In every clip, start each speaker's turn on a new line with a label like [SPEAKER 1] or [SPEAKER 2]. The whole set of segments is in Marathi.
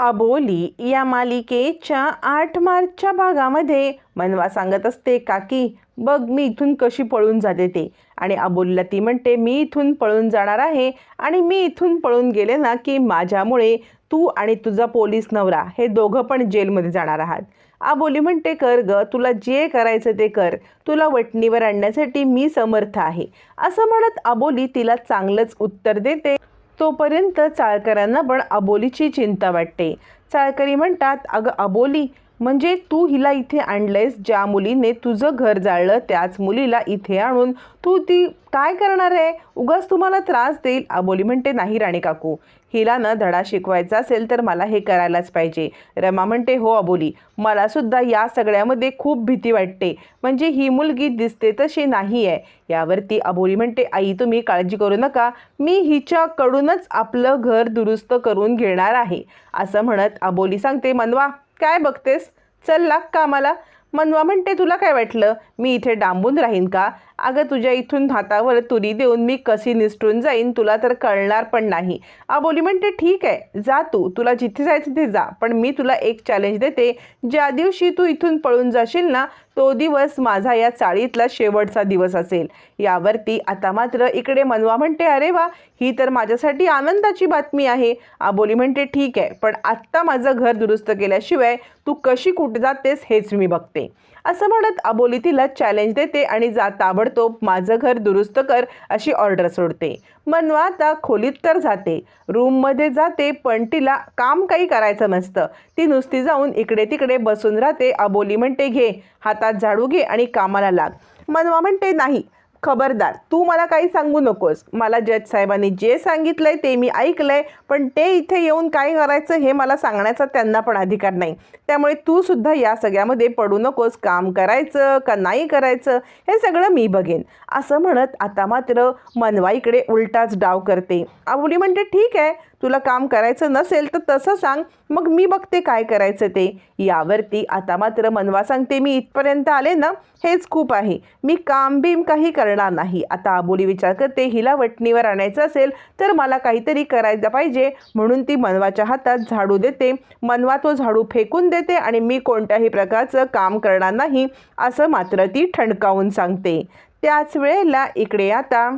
[SPEAKER 1] अबोली या मालिकेच्या आठ मार्चच्या भागामध्ये मनवा सांगत असते काकी बघ मी इथून कशी पळून जाते ते. आणि अबोलीला ती म्हणते मी इथून पळून जाणार आहे आणि मी इथून पळून गेले ना की माझ्यामुळे तू आणि तुझा पोलीस नवरा हे दोघं पण जेलमध्ये जाणार आहात. आबोली म्हणते कर ग तुला जे करायचं ते कर. तुला वटणीवर आणण्यासाठी मी समर्थ आहे. असं म्हणत अबोली तिला चांगलंच उत्तर देते. तोपर्यंत चाळकरांना पण अबोलीची चिंता वाटते. चाळकरी म्हणतात अगं अबोली म्हणजे तू हिला इथे आणलंयस ज्या मुलीने तुझं घर जाळलं त्याच मुलीला इथे आणून तू ती काय करणार आहे? उगाच तुम्हाला त्रास देईल. अबोली म्हणते नाही राणी काकू. हिला न धडा शिकवायचा असेल तर मला हे करायलाच पाहिजे. रमा म्हणते हो अबोली मलासुद्धा या सगळ्यामध्ये खूप भीती वाटते. म्हणजे ही मुलगी दिसते तशी नाही आहे यावरती अबोली म्हणते आई तुम्ही काळजी करू नका. मी हिच्याकडूनच आपलं घर दुरुस्त करून घेणार आहे. असं म्हणत अबोली सांगते मनवा काय बघतेस? चल लाग कामाला. मनवा म्हणते तुला काय वाटलं? मी इथे डांबून राहीन का? अगं तुझ्या इथून हातावर तुरी देऊन मी कशी निसटून जाईन तुला तर कळणार पण नाही. आबोली म्हणते ठीक आहे जा तू. तुला जिथे जायचं तिथे जा. पण मी तुला एक चॅलेंज देते. ज्या दिवशी तू इथून पळून जाशील ना तो दिवस माझा या चाळीतला शेवटचा दिवस असेल. यावरती आता मात्र इकडे मनवा म्हणते अरे वा ही तर माझ्यासाठी आनंदाची बातमी आहे. आबोली म्हणते ठीक आहे पण आत्ता माझं घर दुरुस्त केल्याशिवाय तू कशी कुठे जातेस हेच मी बघते. असं म्हणत अबोली तिला चॅलेंज देते आणि जा ताबडतोब माझं घर दुरुस्त कर अशी ऑर्डर सोडते. मनवा आता खोलीत तर जाते. रूममध्ये जाते पण तिला काम काही करायचं नसतं. ती नुसती जाऊन इकडे तिकडे बसून राहते. अबोली म्हणते घे हातात झाडू घे आणि कामाला लाग. मनवा म्हणते नाही खबरदार तू मला काही सांगू नकोस. मला जज साहेबांनी जे सांगितलंय ते मी ऐकलंय पण ते इथे येऊन काय करायचं हे मला सांगण्याचा त्यांना पण अधिकार नाही. त्यामुळे तू सुद्धा या सगळ्यामध्ये पडू नकोस. काम करायचं का नाही करायचं हे सगळं मी बघेन. असं म्हणत आता मात्र मनवाईकडे उलटाच डाव करते. आवडी म्हणते ठीक आहे तुला काम करायचं नसेल तर तसं सांग. मग मी बघते काय करायचं ते. यावरती आता मात्र मनवा सांगते मी इथपर्यंत आले ना हेच खूप आहे. मी काम बीम काही करणार नाही. आता आबोली विचार करते हिला वटणीवर आणायचं असेल तर मला काहीतरी करायला पाहिजे. म्हणून ती मनवाच्या हातात झाडू देते. मनवा तो झाडू फेकून देते आणि मी कोणत्याही प्रकारचं काम करणार नाही असं मात्र ती ठणकावून सांगते. त्याच वेळेला इकडे आता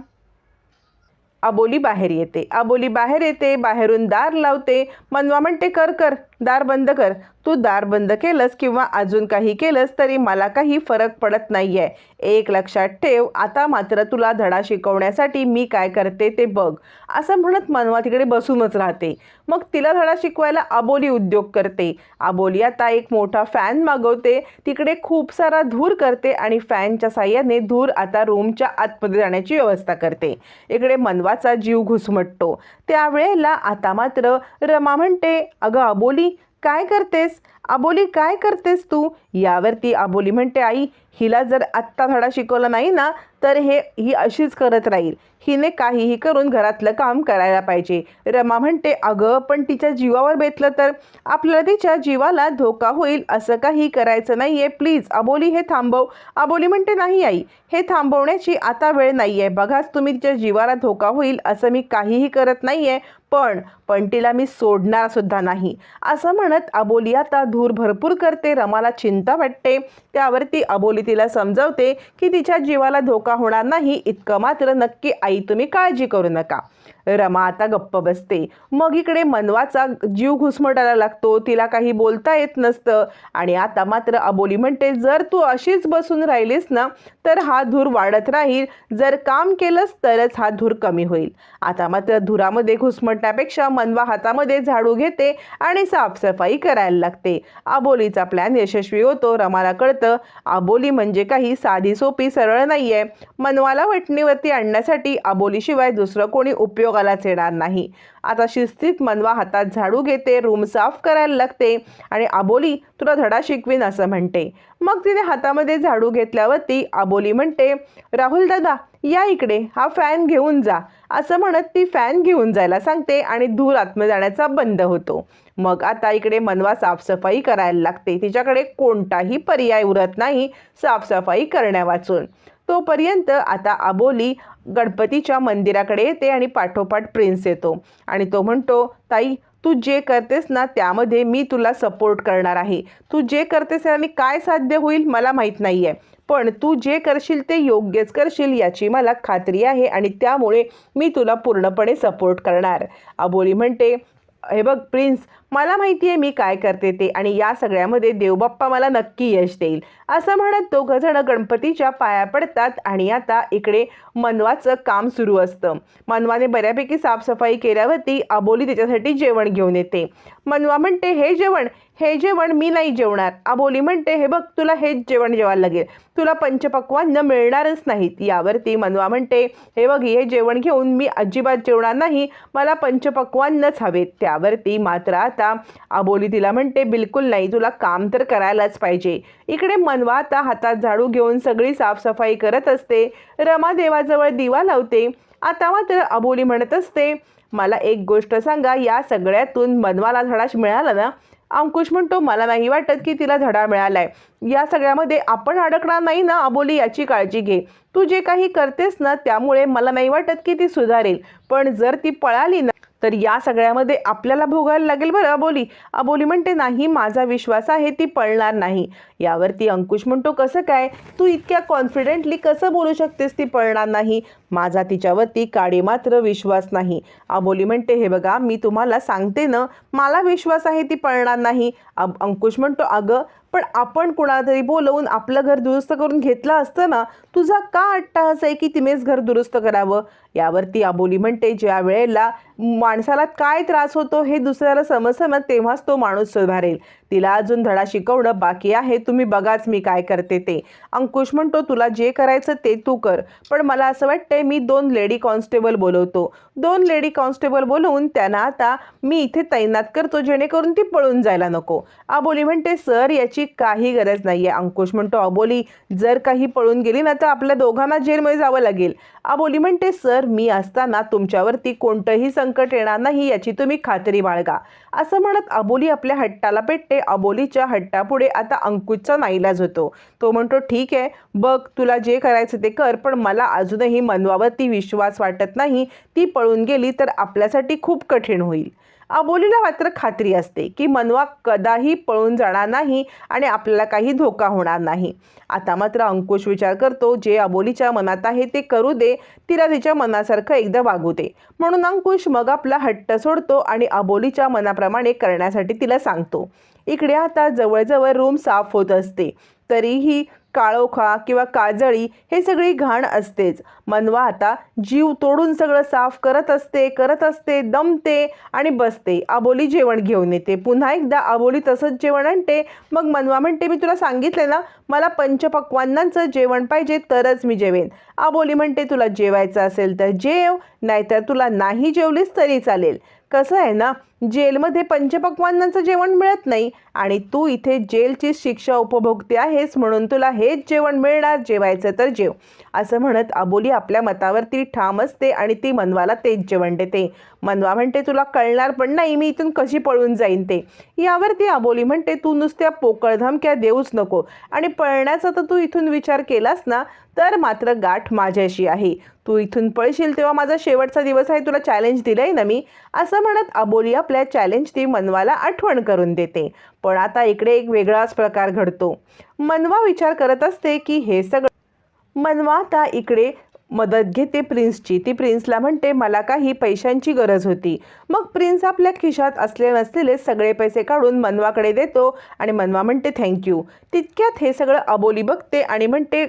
[SPEAKER 1] आबोली बाहेर येते. आबोली बाहेर येते बाहेरून दार लावते. मनवा म्हणते कर कर. दार बंद कर. तू दार बंद केलंस किंवा अजून काही केलंस तरी मला काही फरक पडत नाही आहे एक लक्षात ठेव आता मात्र तुला धडा शिकवण्यासाठी मी काय करते ते बघ. असं म्हणत मनवा तिकडे बसूनच राहते. मग तिला धडा शिकवायला अबोली उद्योग करते. अबोली आता एक मोठा फॅन मागवते. तिकडे खूप सारा धूर करते आणि फॅनच्या साह्याने धूर आता रूमच्या आतमध्ये जाण्याची व्यवस्था करते. इकडे मनवाचा जीव घुसमटतो. त्यावेळेला आता मात्र रमा म्हणते अगं अबोली काय करतेस? आबोली काय करतेस तू? यावरती आबोली म्हणते आई हिला जर आत्ता धडा शिकवला नाही ना तर हे ही अशीच करत राहील. हिने काहीही करून घरातलं काम करायला पाहिजे. रमा म्हणते अगं पण तिच्या जीवावर बेतलं तर आपल्याला तिच्या जीवाला धोका होईल असं काही करायचं नाही आहे प्लीज अबोली हे थांबव. अबोली म्हणते नाही आई हे थांबवण्याची आता वेळ नाही आहे बघाच तुम्ही तिच्या जीवाला धोका होईल असं मी काहीही करत नाही आहे पण पण तिला मी सोडणारसुद्धा नाही. असं म्हणत अबोली आता धूर भरपूर करते रमाला चिंता वाटते. त्यावरती अबोली तिला समजवते की तिच्या जीवाला धोका होणार नाही इतकं मात्र नक्की आई तुम्ही काळजी करू नका. रमा आता गप्प बसते. मग इकडे मनवाचा जीव घुसमटायला लागतो. तिला काही बोलता येत नसतं. आणि आता मात्र अबोली म्हणते जर तू अशीच बसून राहिलीस ना तर हा धूर वाढत राहील. जर काम केलंस तरच हा धूर कमी होईल. आता मात्र धुरामध्ये घुसमटण्यापेक्षा मनवा हातामध्ये झाडू घेते आणि साफसफाई करायला लागते. आबोलीचा प्लॅन यशस्वी होतो. रमाला कळतं आबोली म्हणजे काही साधी सोपी सरळ नाही आहे मनवाला वटणीवरती आणण्यासाठी आबोलीशिवाय दुसरं कोणी उपयोगालाच येणार नाही. आता शिस्तीत मनवा हातात झाडू घेते रूम साफ करायला लागते आणि आबोली तुला धडा शिकवीन असं म्हणते. मग तिने हातामध्ये झाडू घेतल्यावरती आबोली म्हणते राहुल दादा या इकडे हा फॅन घेऊन जा असं म्हणत ती फॅन घेऊन जायला सांगते आणि धूर आतमध्ये जाण्याचा बंद होतो. मग आता इकडे मनवा साफसफाई करायला लागते. तिच्याकडे कोणताही पर्याय उरत नाही साफसफाई करण्यावाचून. तोपर्यंत आता आबोली गणपतीच्या मंदिराकडे येते आणि पाठोपाठ प्रिन्स येतो. आणि तो म्हणतो ताई तू जे करतेस ना त्यामध्ये मी तुला सपोर्ट करणार आहे. तू जे करतेस आणि काय साध्य होईल मला माहीत नाही आहे पण तू जे करशील ते योग्यच करशील याची मला खात्री आहे आणि त्यामुळे मी तुला पूर्णपणे सपोर्ट करणार. अबोली म्हणते हे बघ प्रिन्स मला माहिती आहे मी काय करते ते आणि या सगळ्यामध्ये देवबाप्पा मला नक्की यश देईल. असं म्हणत दोघंजणं गणपतीच्या पाया पडतात आणि आता इकडे मनवाचं काम सुरू असतं. मनवाने बऱ्यापैकी साफसफाई केल्यावरती अबोली त्याच्यासाठी जेवण घेऊन येते. मनवा म्हणते हे जेवण हे जेवण मी नाही जेवणार. अबोली म्हणते हे बघ तुला हेच जेवण जेवायला लागेल. तुला पंचपक्वान्न मिळणारच नाहीत. यावरती मनवा म्हणते हे बघ हे जेवण घेऊन मी अजिबात जेवणार नाही. मला पंचपक्वान्नच हवेत. त्यावरती मात्र आता अबोली तिला म्हणते बिलकुल नाही तुला काम तर करायलाच पाहिजे. इकडे मनवा आता हातात झाडू घेऊन सगळी साफसफाई करत असते. रमा देवाजवळ दिवा लावते. आता मात्र अबोली म्हणत असते मला एक गोष्ट सांगा या सगळ्यातून मनवाला धडा मिळाला ना? अंकुश म्हणतो मला नाही वाटत की तिला धडा मिळालाय. या सगळ्यामध्ये आपण अडकणार नाही ना अबोली? याची काळजी घे. तू जे काही करतेस ना त्यामुळे मला नाही वाटत की ती सुधारेल. पण जर ती पळाली ना तर या सगळ्यामध्ये आपल्याला भोगायला लागेल बरं अबोली. अबोली म्हणते नाही माझा विश्वास आहे ती पळणार नाही. यावरती अंकुश म्हणतो कसं काय? तू इतक्या कॉन्फिडेंटली कसं बोलू शकतेस ती पळणार नाही? माझा तिच्यावरती काडे मात्र विश्वास नाही. अबोली म्हणते हे बघा मी तुम्हाला सांगते ना मला विश्वास आहे ती पळणार नाही. अब अंकुश म्हणतो अगं पण आपण कुणातरी बोलवून आपलं घर दुरुस्त करून घेतलं असतं ना तुझा का अट्टाहास आहे की तिनेच घर दुरुस्त करावं? यावरती अबोली म्हणते ज्या वेळेला माणसाला काय त्रास होतो हे दुसऱ्याला समजतं ना तेव्हाच तो माणूस सुधारेल. तिला अजून धडा शिकवणं बाकी आहे तुम्ही बघाच मी काय करते ते. अंकुश म्हणतो तुला जे करायचं ते तू कर. पण मला असं वाटतंय मी दोन लेडी कॉन्स्टेबल बोलवतो. दोन लेडी कॉन्स्टेबल बोलवून त्यांना आता मी इथे तैनात करतो जेणेकरून ती पळून जायला नको. आबोली म्हणते सर याची काही गरज नाही आहे अंकुश म्हणतो अबोली जर काही पळून गेली ना तर आपल्या दोघांना जेलमध्ये जावं लागेल. अबोली म्हणते सर मी असताना तुमच्यावरती कोणतंही संकट येणार नाही याची तुम्ही खात्री बाळगा. असं म्हणत अबोली आपल्या हट्टाला पेटते. अबोलीच्या हट्टापुढे आता अंकुशचा नाईलाज होतो. तो म्हणतो ठीक आहे बघ तुला जे करायचं ते कर पण मला अजूनही मनवावरती विश्वास वाटत नाही. ती पळून गेली तर आपल्यासाठी खूप कठीण होईल. अबोलीला मात्र खात्री असते की मनवा कदाही पळून जाणार नाही आणि आपल्याला काही धोका होणार नाही. आता मात्र अंकुश विचार करतो जे अबोलीच्या मनात आहे ते करू दे तिला तिच्या मनासारखं एकदा वागू दे. म्हणून अंकुश मग आपला हट्ट सोडतो आणि अबोलीच्या मनाप्रमाणे करण्यासाठी तिला सांगतो. इकडे आता जवळजवळ रूम साफ होत असते. तरीही काळोखा किंवा काजळी हे सगळी घाण असतेच. मनवा आता जीव तोडून सगळं साफ करत असते करत असते दमते आणि बसते. आबोली जेवण घेऊन येते. पुन्हा एकदा आबोली तसंच जेवण आणते. मग मनवा म्हणते मी तुला सांगितले ना मला पंचपक्वांनाचं जेवण पाहिजे तरच मी जेवेन. आबोली म्हणते तुला जेवायचं असेल तर जेव नाहीतर तुला नाही जेवलीस तरी चालेल. कसं आहे ना जेलमध्ये पंचपक्वानांचं जेवण मिळत नाही आणि तू इथे जेलची शिक्षा उपभोगते आहेस म्हणून तुला हेच जेवण मिळणार जेवायचं तर जेव. असं म्हणत अबोली आपल्या मतावरती ठाम असते आणि ती मनवाला तेच जेवण देते. मनवा म्हणते तुला कळणार पण नाही मी इथून कशी पळून जाईन ते. यावरती अबोली म्हणते तू नुसत्या पोकळ धमक्या देऊच नको आणि पळण्याचा तर तू इथून विचार केलास ना तर मात्र गाठ माझ्याशी आहे. तू इथून पळशील तेव्हा माझा शेवटचा दिवस आहे तुला चॅलेंज दिलं आहे ना मी? असं म्हणत अबोली आपल्या चॅलेंज ती मनवाला आठवण करून देते. पण आता इकडे एक वेगळाच प्रकार घडतो. मनवा विचार करत असते की हे सगळं मनवा आता इकडे मदत घेते प्रिन्सची. ती प्रिन्सला म्हणते मला काही पैशांची गरज होती. मग प्रिन्स आपल्या खिशात असले नसलेले सगळे पैसे काढून मनवाकडे देतो आणि मनवा म्हणते थँक्यू. तितक्यात हे सगळं अबोली बघते आणि म्हणते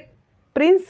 [SPEAKER 1] प्रिन्स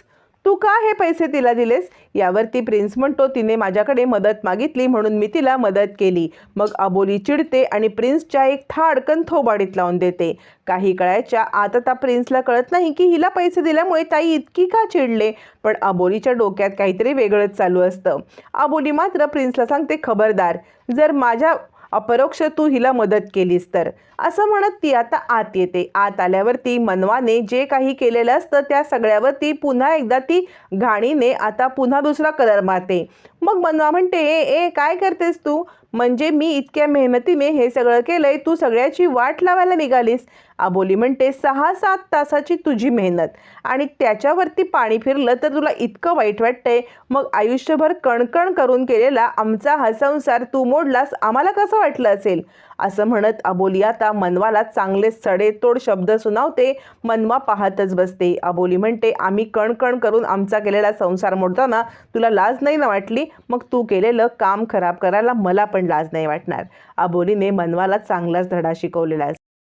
[SPEAKER 1] तू का हे पैसे तिला दिलेस? यावरती प्रिन्स म्हणतो तिने माझ्याकडे मदत मागितली म्हणून मी तिला मदत केली. मग अबोली चिडते आणि प्रिन्सच्या एक थाडकन थोबाडीत लावून देते. काही कळायच्या आता त्या प्रिन्सला कळत नाही की हिला पैसे दिल्यामुळे ताई इतकी का चिडले? पण अबोलीच्या डोक्यात काहीतरी वेगळंच चालू असतं. अबोली मात्र प्रिन्सला सांगते खबरदार जर माझ्या अपरोक्ष तू हिला मदत केलीस तर. असं म्हणत ती आता आत येते. आत आल्यावरती मनवाने जे काही केलेलं असतं त्या सगळ्यावरती पुन्हा एकदा ती घाणीने आता पुन्हा दुसरा कलर मारते. मग मनवा म्हणते ए काय करतेस तू? म्हणजे मी इतक्या मेहनतीने हे सगळं केलंय तू सगळ्याची वाट लावायला निघालीस. आबोली म्हणते सहा सात तासाची तुझी मेहनत आणि त्याच्यावरती पाणी फिरलं तर तुला इतकं वाईट वाटतंय. मग आयुष्यभर कणकण करून केलेला आमचा हा संसार तू मोडलास आम्हाला कसं वाटलं असेल? असं म्हणत अबोली आता मनवाला चांगले सडेतोड शब्द सुनावते. मनवा पाहतच बसते. अबोली म्हणते आम्ही कणकण करून आमचा केलेला संसार मोडताना तुला लाज नाही ना वाटली? मग तू केलेलं काम खराब करायला मला पण लाज नाही वाटणार. अबोलीने मनवाला चांगलाच धडा शिकवलेला